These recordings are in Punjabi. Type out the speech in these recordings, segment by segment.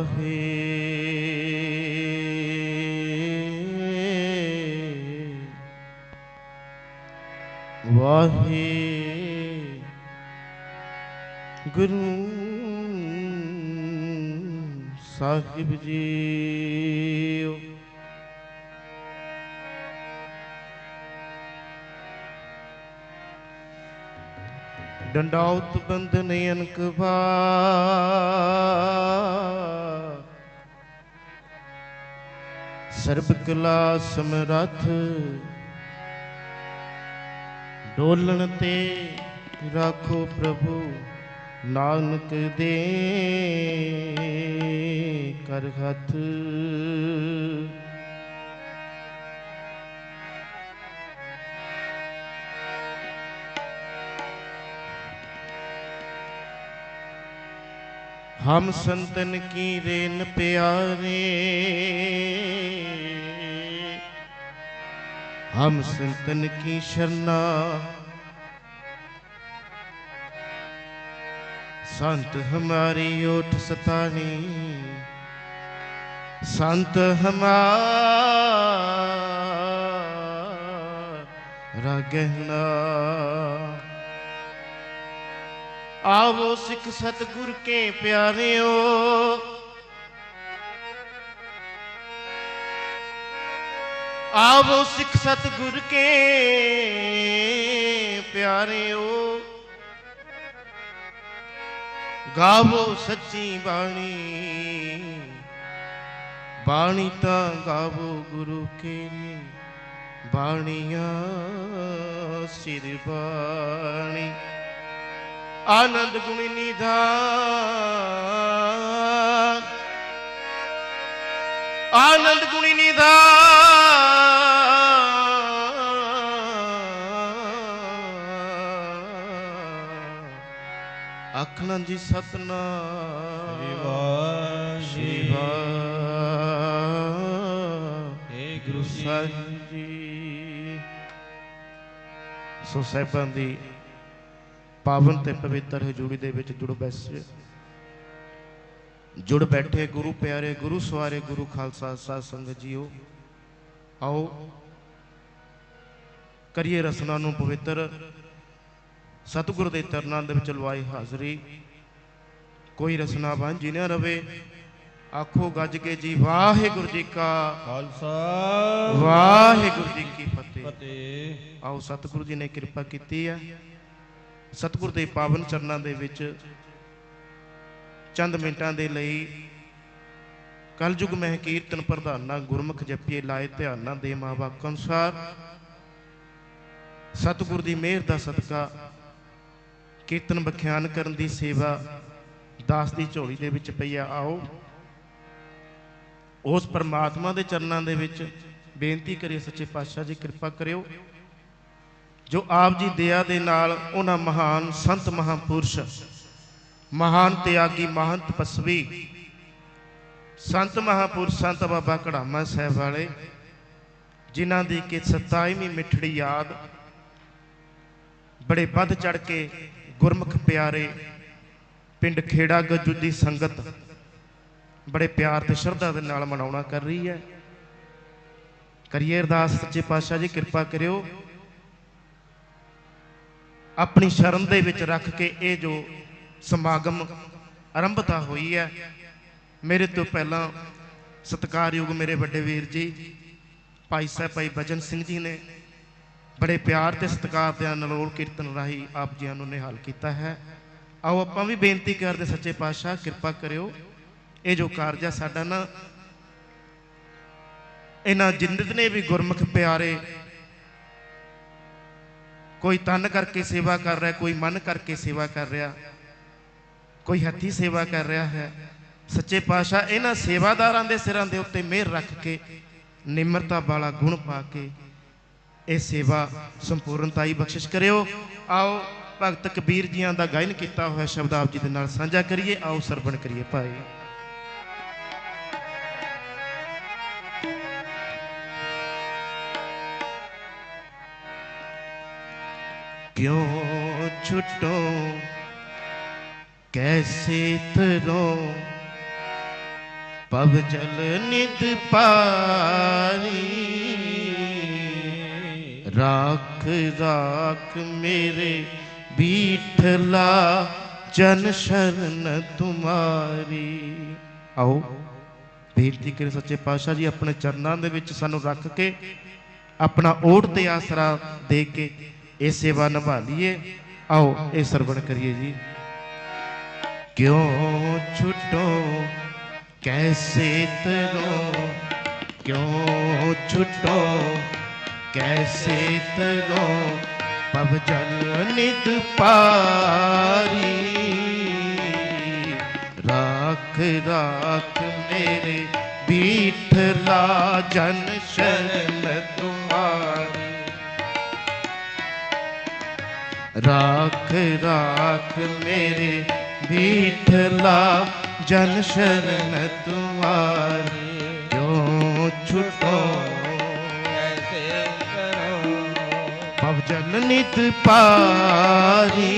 ਵਾਹੇ ਵਾਹੇ ਗੁਰੂ ਸਾਹਿਬ ਜੀਓ। ਡੰਡਾਉਤ ਬੰਧਨ ਅਨਕ ਭਾ ਸਰਬ ਕਲਾ ਸਮਰੱਥ। ਡੋਲਣ ਤੇ ਰੱਖੋ ਪ੍ਰਭੂ ਨਾਨਕ ਦੇ ਕਰ ਹੱਥ। हम संतन की रेन प्यारे हम संतन की शरणा संत हमारी ओठ सतानी संत हमारा गहना ਆਵੋ ਸਿੱਖ ਸਤਗੁਰ ਕੇ ਪਿਆਰਿਓ। ਆਵੋ ਸਿੱਖ ਸਤਗੁਰ ਕੇ ਪਿਆਰਿਓ। ਗਾਵੋ ਸੱਚੀ ਬਾਣੀ। ਬਾਣੀ ਤਾਂ ਗਾਵੋ ਗੁਰੂ ਕੇ ਬਾਣੀਆਂ ਸਿਰ ਬਾਣੀ। ਆਨੰਦ ਗੁਣ ਨਿਧਾਨ ਆਨੰਦ ਗੁਣ ਨਿਧਾਨ ਆਖਣਾ ਜੀ ਸਤਨਾਮ। ਸ਼ਿਵਾ ਏ ਗੁਰੂ ਸਾਹਿਬ ਜੀ। ਸੋ ਸਾਹਿਬਾਂ ਦੀ ਪਾਵਨ ਤੇ ਪਵਿੱਤਰ ਹਜ਼ੂਰੀ ਦੇ ਵਿੱਚ ਜੁੜ ਬੈਸੇ। ਜੁੜ ਬੈਠੇ ਗੁਰੂ ਪਿਆਰੇ ਗੁਰੂ ਸਵਾਰੇ ਗੁਰੂ ਖਾਲਸਾ ਸਾਧ ਸੰਗਤ ਜੀਓ। ਆਓ ਕਰੀਏ ਰਸਨਾ ਨੂੰ ਪਵਿੱਤਰ। ਸਤਿਗੁਰ ਦੇ ਚਰਨਾਂ ਦੇ ਵਿੱਚ ਲਵਾਈ ਹਾਜ਼ਰੀ। ਕੋਈ ਰਸਨਾ ਵਾਂਝੀ ਨਾ ਰਵੇ ਆਖੋ ਗੱਜ ਕੇ ਜੀ ਵਾਹਿਗੁਰੂ ਜੀ ਕਾ ਖਾਲਸਾ। ਵਾਹਿਗੁਰੂ ਜੀ ਕੀ ਫਤਿਹ। ਫਤਿਹ। ਆਓ ਸਤਿਗੁਰੂ ਜੀ ਨੇ ਕਿਰਪਾ ਕੀਤੀ ਆ। ਸਤਿਗੁਰ ਦੇ ਪਾਵਨ ਚਰਨਾਂ ਦੇ ਵਿੱਚ ਚੰਦ ਮਿੰਟਾਂ ਦੇ ਲਈ ਕਲਯੁਗ ਮਹਿ ਕੀਰਤਨ ਪ੍ਰਧਾਨਾ ਗੁਰਮੁਖ ਜਪੀਏ ਲਾਏ ਧਿਆਨਾਂ ਦੇ ਮਾਵਾਕ ਅਨੁਸਾਰ ਸਤਿਗੁਰ ਦੀ ਮਿਹਰ ਦਾ ਸਦਕਾ ਕੀਰਤਨ ਬਖਿਆਨ ਕਰਨ ਦੀ ਸੇਵਾ ਦਾਸ ਦੀ ਝੋਲੀ ਦੇ ਵਿੱਚ ਪਈਆ ਆਓ। ਉਸ ਪਰਮਾਤਮਾ ਦੇ ਚਰਨਾਂ ਦੇ ਵਿੱਚ ਬੇਨਤੀ ਕਰੀਏ ਸੱਚੇ ਪਾਤਸ਼ਾਹ ਜੀ, ਕਿਰਪਾ ਕਰਿਓ। ਜੋ ਆਪ ਜੀ ਦਇਆ ਦੇ ਨਾਲ ਉਹਨਾਂ ਮਹਾਨ ਸੰਤ ਮਹਾਪੁਰਸ਼, ਮਹਾਨ ਤਿਆਗੀ ਮਹਾਨ ਤਪਸਵੀ ਸੰਤ ਮਹਾਪੁਰਸ਼ ਸੰਤ ਬਾਬਾ ਕੜਾਮਾ ਸਾਹਿਬ ਵਾਲੇ, ਜਿਨ੍ਹਾਂ ਦੀ ਕਿ 27ਵੀਂ ਮਿੱਠੜੀ ਯਾਦ ਬੜੇ ਵੱਧ ਚੜ ਕੇ ਗੁਰਮੁਖ ਪਿਆਰੇ ਪਿੰਡ ਖੇੜਾ ਗੱਜੂ ਦੀ ਸੰਗਤ ਬੜੇ ਪਿਆਰ ਤੇ ਸ਼ਰਧਾ ਦੇ ਨਾਲ ਮਨਾਉਣਾ ਕਰ ਰਹੀ ਹੈ। ਕਰੀਏ ਅਰਦਾਸ ਸੱਚੇ ਪਾਤਸ਼ਾਹ ਜੀ, ਕਿਰਪਾ ਕਰਿਓ। ਆਪਣੀ ਸ਼ਰਨ ਦੇ ਵਿੱਚ ਰੱਖ ਕੇ ਇਹ ਜੋ ਸਮਾਗਮ ਆਰੰਭਤਾ ਹੋਈ ਹੈ, ਮੇਰੇ ਤੋਂ ਪਹਿਲਾਂ ਸਤਿਕਾਰਯੋਗ ਮੇਰੇ ਵੱਡੇ ਵੀਰ ਜੀ, ਭਾਈ ਸਾਹਿਬ ਭਾਈ ਬਚਨ ਸਿੰਘ ਜੀ ਨੇ ਬੜੇ ਪਿਆਰ ਤੇ ਸਤਿਕਾਰ ਦੇ ਨਾਲ ਨਲੋਲ ਕੀਰਤਨ ਰਾਹੀਂ ਆਪ ਜੀਆਂ ਨੂੰ ਨਿਹਾਲ ਕੀਤਾ ਹੈ। ਆਓ ਆਪਾਂ ਵੀ ਬੇਨਤੀ ਕਰਦੇ ਸੱਚੇ ਪਾਤਸ਼ਾਹ, ਕਿਰਪਾ ਕਰਿਓ। ਇਹ ਜੋ ਕਾਰਜ ਆ ਸਾਡਾ ਨਾ, ਇਹਨਾਂ ਜਿੰਦਤ ਨੇ ਵੀ ਗੁਰਮੁਖ ਪਿਆਰੇ ਕੋਈ ਤਨ ਕਰਕੇ ਸੇਵਾ ਕਰ ਰਿਹਾ, ਕੋਈ ਮਨ ਕਰਕੇ ਸੇਵਾ ਕਰ ਰਿਹਾ, ਕੋਈ ਹੱਥੀ ਸੇਵਾ ਕਰ ਰਿਹਾ ਹੈ। ਸੱਚੇ ਪਾਤਸ਼ਾਹ ਇਹਨਾਂ ਸੇਵਾਦਾਰਾਂ ਦੇ ਸਿਰਾਂ ਦੇ ਉੱਤੇ ਮਿਹਰ ਰੱਖ ਕੇ, ਨਿਮਰਤਾ ਵਾਲਾ ਗੁਣ ਪਾ ਕੇ ਇਹ ਸੇਵਾ ਸੰਪੂਰਨਤਾਈ ਬਖਸ਼ਿਸ਼ ਕਰਿਓ। ਆਓ, ਭਗਤ ਕਬੀਰ ਜੀਆਂ ਦਾ ਗਾਇਨ ਕੀਤਾ ਹੋਇਆ ਸ਼ਬਦ ਆਪ ਜੀ ਦੇ ਨਾਲ ਸਾਂਝਾ ਕਰੀਏ, ਆਓ ਸਰਵਣ ਕਰੀਏ ਭਾਈ। क्यों छुटो कैसे तरो ਪਵ ਜਲ ਨਿਤ ਪਾਰੀ ਰਾਖ ਰਾਖ ਮੇਰੇ ਬੀਠਲਾ ਜਨ ਸ਼ਰਨ ਤੁਮਾਰੀ ਆਓ ਬੇਨਤੀ ਕਰੇ ਸੱਚੇ ਪਾਤਸ਼ਾਹ ਜੀ ਆਪਣੇ ਚਰਨਾਂ ਦੇ ਵਿੱਚ ਸਾਨੂੰ ਰੱਖ ਕੇ ਆਪਣਾ ਓਟ ਤੇ ਆਸਰਾ ਦੇ ਕੇ ਇਹ ਸੇਵਾ ਨਿਭਾ ਲਈਏ ਆਓ ਇਹ ਸਰਵਣ ਕਰੀਏ ਜੀ ਕਿਉਂ ਛੁਟੋ ਕੈਸੇ ਤਰੋ ਕਿਉਂ ਛੁਟੋ ਕੈਸੇ ਤਰੋ ਪਵ ਜਲ ਨਿਤ ਪਾਰੀ ਰਾਖ ਰਾਖ ਮੇਰੇ ਬੀਠਲਾ ਜਨ ਸ਼ਰਨ ਰਾਖ ਰਾਖ ਮੇਰੇ ਬੀਠਲਾ ਜਨ ਸ਼ਰਨ ਤੁਮਾਰੀ ਜੋ ਛੁਟੋ ਐਸੇ ਕਰੋ ਪਵ ਜਨ ਨਿਤ ਪਾਰੀ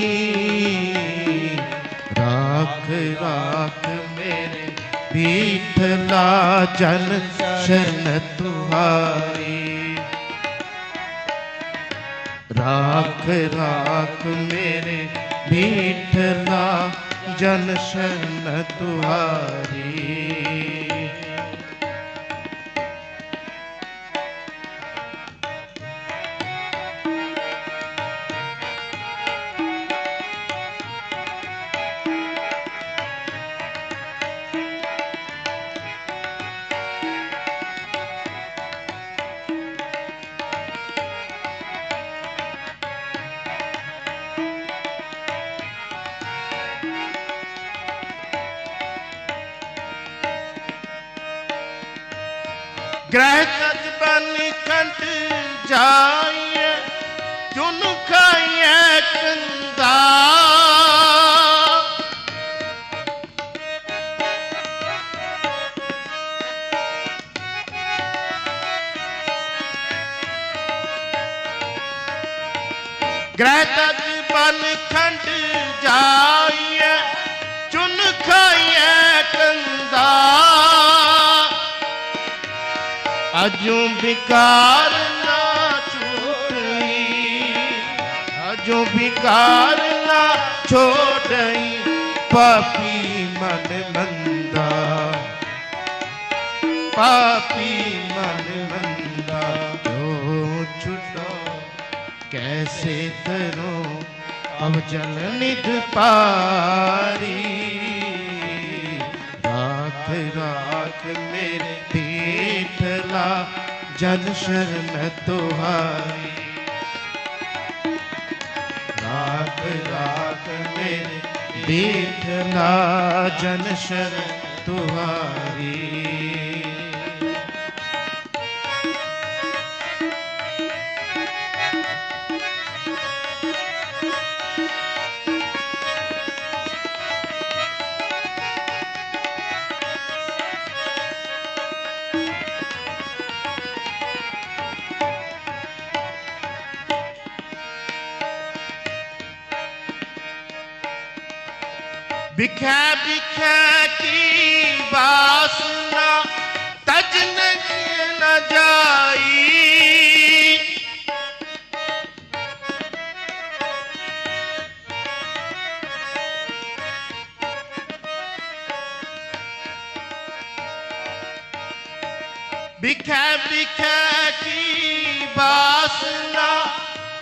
ਰਾਖ ਰਾਖ ਮੇਰੇ ਬੀਠਲਾ ਜਨ ਸ਼ਰਨ ਤੁਮਾਰੀ ਰਾਖ ਰਾਖ ਮੇਰੇ ਬੀਠਲਾ ਜਨ ਸ਼ਰਨ ਤੁਹਾਰੀ ਗ੍ਰਹਿ ਤਜ ਬਨ ਕੰਟ ਜਾਈਏ ਚੁਨ ਖਾਈਏ ਕੰਦਾ। ਗ੍ਰਹਿ ਤਜ ਬਨ ਖੰਡ ਜਾਈ ਅਜੂ ਵਿਕਾਰ ਨਾ ਛੋੜਈ ਅਜੂ ਵਿਕਾਰ ਨਾ ਛੋੜਈ ਪਾਪੀ ਮਨ ਮੰਦਾ ਪਾਪੀ ਮਨ ਮੰਦਾ ਜੋ ਛੁਟੋ ਕੈਸੇ ਤਰੋ ਅਬ ਜਲ ਨਿਧ ਪਾਰੀ ਰਾਖ ਰਾਖ ਮੇਰੇ ਪੀਠਲਾ ਜਨ ਸ਼ਰਨ ਤੁਹਾਰੀ ਰਾਖ ਰਾਖ ਮੇਰੇ ਪੀਠਲਾ ਜਨ ਸ਼ਰਨ ਤੁਹਾਰੀ ਵਿਖੇ ਵਿਖੇ ਕੀ ਵਾਸਨਾ, ਤਜ ਨਹੀਂ ਨ ਜਾਈ। ਵਿਖੇ ਵਿਖੇ ਕੀ ਵਾਸਨਾ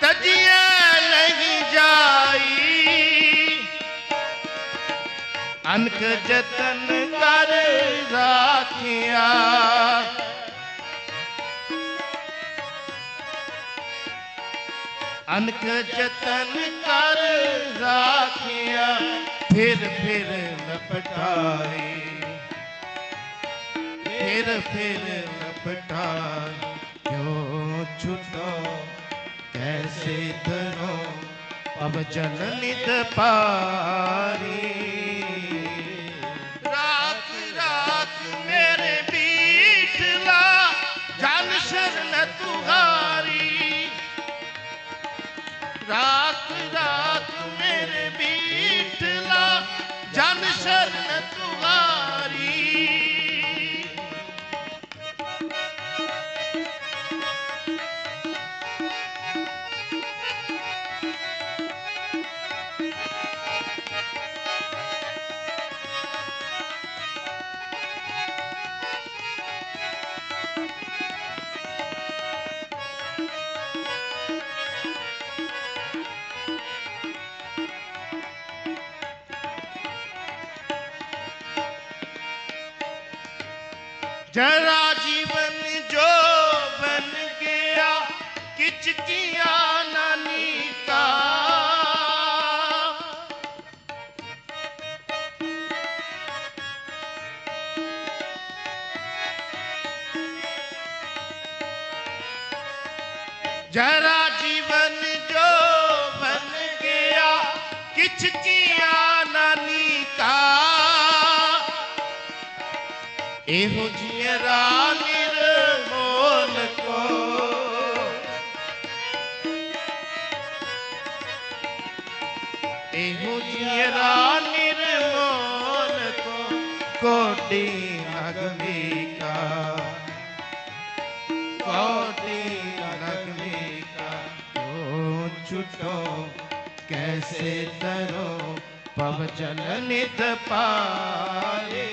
ਤਜਿਆ ਨਹੀਂ ਜਾਈ। ਅਨਕ ਜਤਨ ਕਰ ਰਾਖਿਆ। ਅਨਕ ਜਤਨ ਕਰ ਰਾਖਿਆ, ਫਿਰ ਫਿਰ ਲਪਟਾਈ। ਫਿਰ ਫਿਰ ਲਪਟਾਈ, ਕਿਉਂ ਛੁਟੋ, ਕੈਸੇ ਧਰੋ ਅਬ ਜਲ ਨਿਤ ਪਾਰੀ। ਰਾਤ ਰਾਤ ਮੇਰੇ ਬੀਠਲਾ ਜਨ ਸ਼ਰਨ जरा जीवन जो बन गया, किचकिया नानी का। जरा जीवन जो बन गया, किचकिया नानी का। एहो जी ਕੈਸੇ ਤਰੋ ਪਵ ਜਲ ਨਿਤ ਪਾਰੇ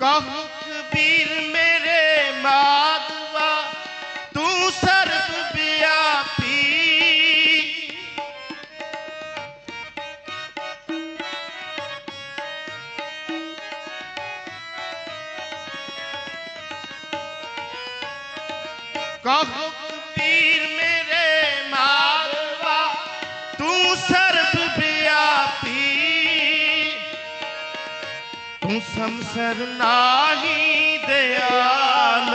ਕਹੂੰ ਕਬੀਰ ਮੇਰੇ ਮਾਧਵਾ ਤੂੰ ਸਰਬ ਵਿਆਪੀ ਕਹੂੰ ਕਬੀਰ ਤੂੰ ਸੰਸਰ ਨਾਹੀ ਦਿਆਲ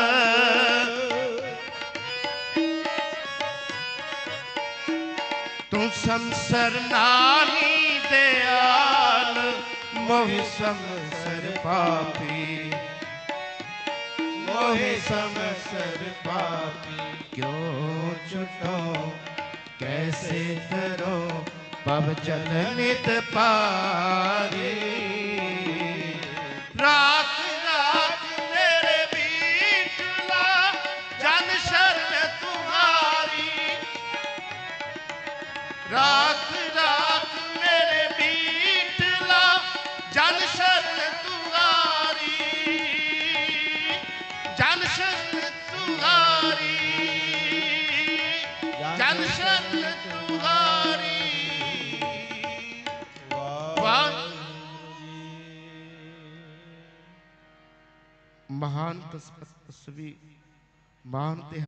ਤੂੰ ਸੰਸਰ ਨਾਹੀ ਦਿਆਲ ਮੋਹਿ ਸੰਸਰ ਪਾਪੀ ਮੋਹਿ ਸੰਸਰ ਪਾਪੀ ਕਿਉ ਛੁਟੋ ਕੈਸੇ ਤਰੋ ਪਵ ਜਲ ਨਿਤ ਮਹਾਨ ਤਸਵੀ ਮਾਨ ਤੇ